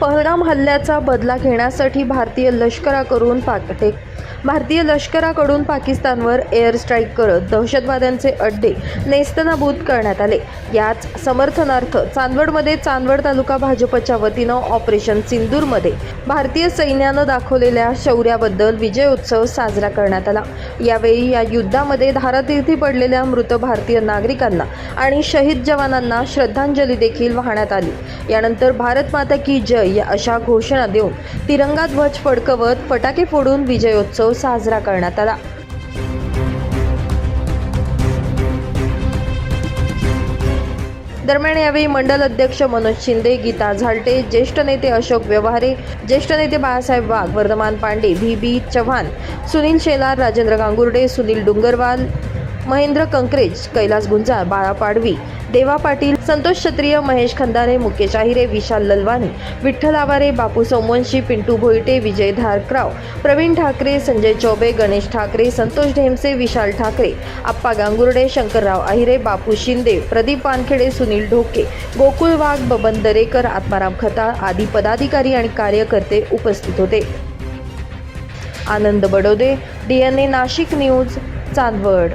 पहलगाम हल्ल्याचा बदला घेण्यासाठी भारतीय लष्कराकडून पाकटे भारतीय लष्कराकडून पाकिस्तानवर एअर स्ट्राईक करत दहशतवाद्यांचे अड्डे नेस्तनाबूत करण्यात आले. याच समर्थनार्थ चांदवडमध्ये चांदवड तालुका भाजपच्या वतीनं ऑपरेशन सिंदूरमध्ये भारतीय सैन्यानं दाखवलेल्या शौर्याबद्दल विजयोत्सव साजरा करण्यात आला. यावेळी या युद्धामध्ये धारातीर्थी पडलेल्या मृत भारतीय नागरिकांना आणि शहीद जवानांना श्रद्धांजली देखील वाहण्यात आली. यानंतर भारत माता की जय या अशा घोषणा देऊन तिरंगा ध्वज फडकवत फटाके फोडून विजयोत्सव साजरा करण्यात आला. दरम्यान यावेळी मंडल अध्यक्ष मनोज शिंदे गीता झालटे ज्येष्ठ नेते अशोक व्यवहारे ज्येष्ठ नेते बाळासाहेब वाघ वर्धमान पांडे व्ही बी चव्हाण सुनील शेलार राजेंद्र गांगुर्डे सुनील डुंगरवाल महेंद्र कंकरेज कैलास गुंजाळ बाळा पाडवी देवा पाटील संतोष क्षत्रिय महेश खंदारे मुकेश आहिरे विशाल ललवानी विठ्ठल आवारे बापू सोमवंशी पिंटू भोईटे विजय धारकराव प्रवीण ठाकरे संजय चौबे गणेश ठाकरे संतोष ढेमसे विशाल ठाकरे आप्पा गांगुर्डे शंकरराव आहिरे बापू शिंदे प्रदीप पानखेडे सुनील ढोके गोकुळ वाघ बबन दरेकर आत्माराम खताळ आदी पदाधिकारी आणि कार्यकर्ते उपस्थित होते. Anand Badode D N A Nashik news Chandwad.